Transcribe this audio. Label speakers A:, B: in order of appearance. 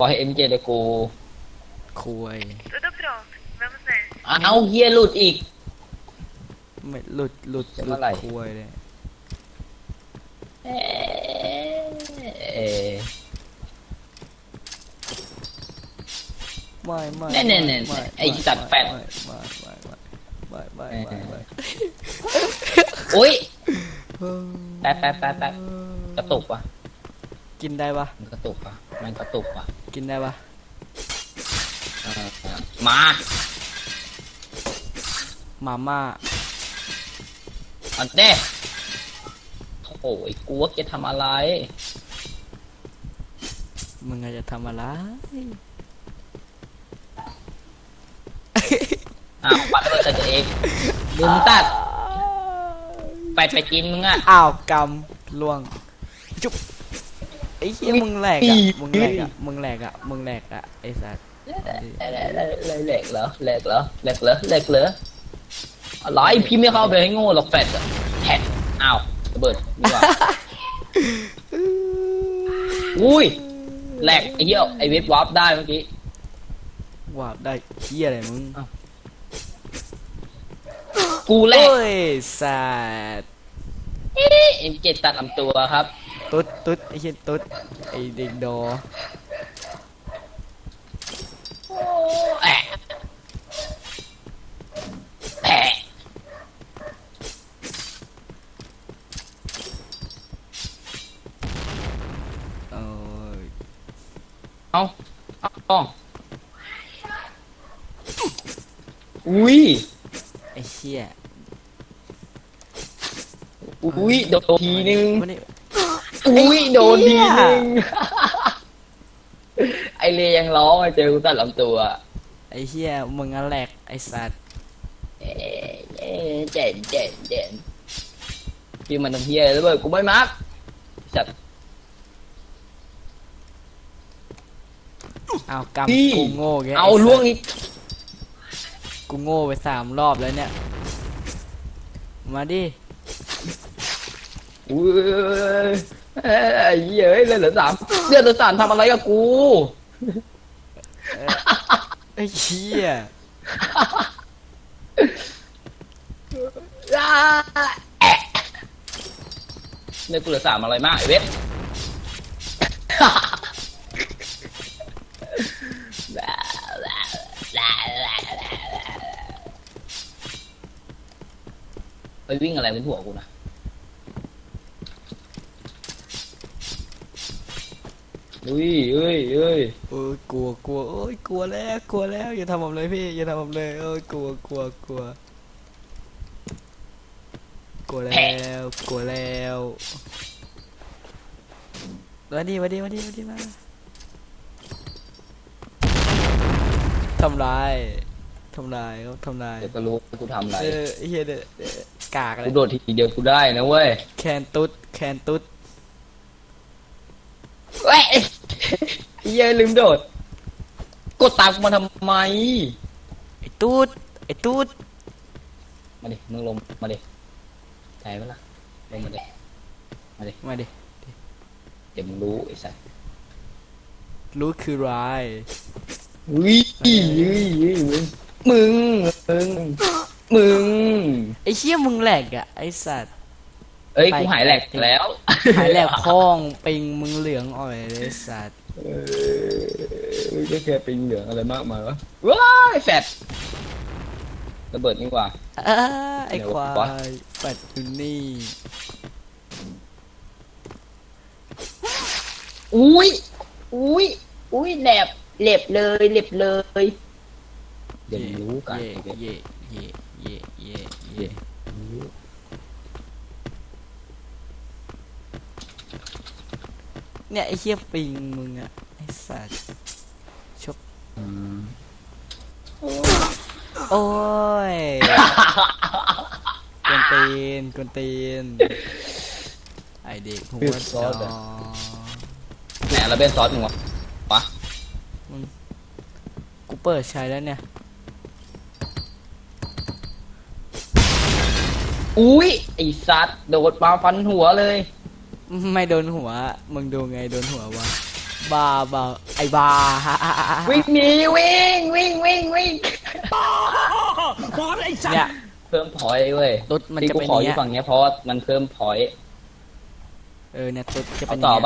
A: ปล่อยให้เอ็มเจเดกู
B: คุย
C: Tudo pronto. Vamos nessa.
A: เอาเฮียหลุดอีก
B: ไม่หลุดหลุด
A: จะ
B: หลุ
A: เมื่
B: ด
A: อไหร่
B: คุยเลย
A: เอ๊ะ
B: ไม่ไม่
A: แน่ๆๆ
B: ไม่
A: ไอ้สัตว์แปด
B: ไม่ไม่ไม่ไม่ไม่ไม่ไม่ไม่
A: อุ้ย
B: เฮ้ย
A: แป๊บแป๊บแป๊บแป๊บกระตุกวะ
B: กินได้ปะ
A: มันกระตุกวะมันกระตุกวะ
B: กินได้ปะ
A: เออมา
B: มาม่า
A: อันเด้โอ้ยกูว่าจะทำอะไร
B: มึงอาจจะทำอะไร
A: อ้าวปัดระเบิดใส่ตัวเองลืมตัด ไปไปกินมึงอะ
B: อ้าวกำล่วงจุ๊บไอ้เหี้ยมึงแหลกอะมึงแหลกอะมึงแหลกอะมึงแหลกอะไอ้สัตว์
A: เหล็กเหรอเหล็กเหรอเหล็กเหรอเหล็กเหรออะไรพี่ไม่เข้าไปให้โง่หรอกแฟดอะแฮดอ้าวระเบิดนี่หว่าอุ้ยแหลกไอ้เหี้ยไอ้เวทวาร์ปได้เมื่อกี้
B: ว่าได้เหี้ยอะไรมึง
A: กูแหลก
B: โอ้ยสัตว์
A: เอ็มเจตัดลำตัวครับ
B: ตุ๊ดตุ๊ดไอ้เหี้ยตุ๊ดไอ้เด็กดอ
A: แอะแอะ
B: เอ้ย
A: เอาเอาต้องอุ้ย
B: ไอ้เหี้ย
A: อุ้ยโดนทีนึง
B: วันนี้
A: อุ้ยโดนที
B: เหี้
A: นึ
B: ย
A: งไอเลยังร้องอะเจอกูตัดลำตัว
B: ไอ้เหี้ยมึงอะแหลกไอ้สัตว์
A: เอ๊ะเอ๊ะเด่นเด่นเด่นพี่มันทำเฮียแล้วเว้ยกูไม่มักจัด
B: เอาก
A: พี่ำ
B: กูโง่แก
A: เอา
B: ไสัต
A: ล่วงอีก
B: กูโง่ไปสามรอบแล้วเนี่ย มาดิ
A: อุ้ย เอ้ยเหี้ยเอ้ยเลือดเหลือสามเลือดเหลือสามทำอะไรกับกู
B: ไอ้เหี้ย
A: อ่าแอะเลือดกูเหลือสามอะไรมากไอ้เวทไปวิ่งอะไรบนหัวกูนะ อุ้ยเอ้ยเอ้ย
B: โอ้ยกลัวกลัวโอ้ยกลัวแล้วกลัวแล้วอย่าทำผมเลยพี่อย่าทำผมเลยโอ้ยกลัวกลัวกลัวกลัวแล้วกลัวแล้วมาดิมาดิมาดิมาดิมาทำลายทำลายเขาทำลาย
A: เดี๋ยวก็รู้ว่ากูทำอะไร
B: เออไอ้เฮียเดเด้อกากเล
A: กู
B: ย
A: โดดทีเดียวกูได้นะเว้ย
B: แคนตุ๊ดแคนตุ๊ด
A: เว้ย เย้ยลืมโดด กดตามกูมาทำไม
B: ไอ้ตุ๊ดไอ้ตุ๊ด
A: มาดิ มึงลงมาดิใช่ไหมล่ะ ลงมาดิ
B: มาดิ
A: เดี๋ยวมึงรู้ไอ้สัส
B: รู้คือไราย
A: วิมึง มึง มึง มึง
B: ไอ้เชี่ยมึงแหลกอะไอ้สัตว์
A: เอ้ย
B: ไป
A: กูหายแหลกแล้ว
B: หายแหลกพ้องปิงมึงเหลืองอ่อยเลยไอ้สัตว์
A: เออไม่ก็แค่เป็นเหลืองอะไรมากมายวะว้ายแฟดระเบิดนี่กว่า
B: อ้าไอ้
A: เดี๋ยว
B: ควาวะยปัดอยู่นี่
A: อุ้ยอุ้ยอุ้ยแหลบเหล็บเลยเหล็บเลย เดี๋ยวมึงรู้กัน
B: เย่
A: ไอ้เว้ย
B: เย่เย่เย่ เย่เย่เนี่ยไอ้เชี่ยปิงมึงอะไอ้สัตว์ชก
A: อืม
B: โอ้ยกวนตีนกวนตีนไอเด็กหัวจอ
A: แหมแล้วเป็นซอสมึงวะวะ
B: กูเปิดใช้แล้วเนี่ย
A: อุ้ยไอสัตว์โดดมาฟันหัวเลย
B: ไม่โดนหัว มึงดูไงโดนหัววะบ้าบ้าไอ้บ้า
A: วิ่งหนีวิ่งวิ่งวิ่งวิ่ง
B: เนี่ย
A: เพิ่มพอยต์เว้ย
B: ตุ๊ดมัน
A: ที่
B: จะ
A: กู
B: เป็น
A: ขออ
B: เนี้
A: ยู่
B: ย
A: ฝั่งเนี้ยเพราะว่ามันเพิ่มพอยต์
B: เออเนี่ยตุ๊ดจะ
A: เอา
B: เป็น
A: ต่อ
B: เนี้ย
A: ปะ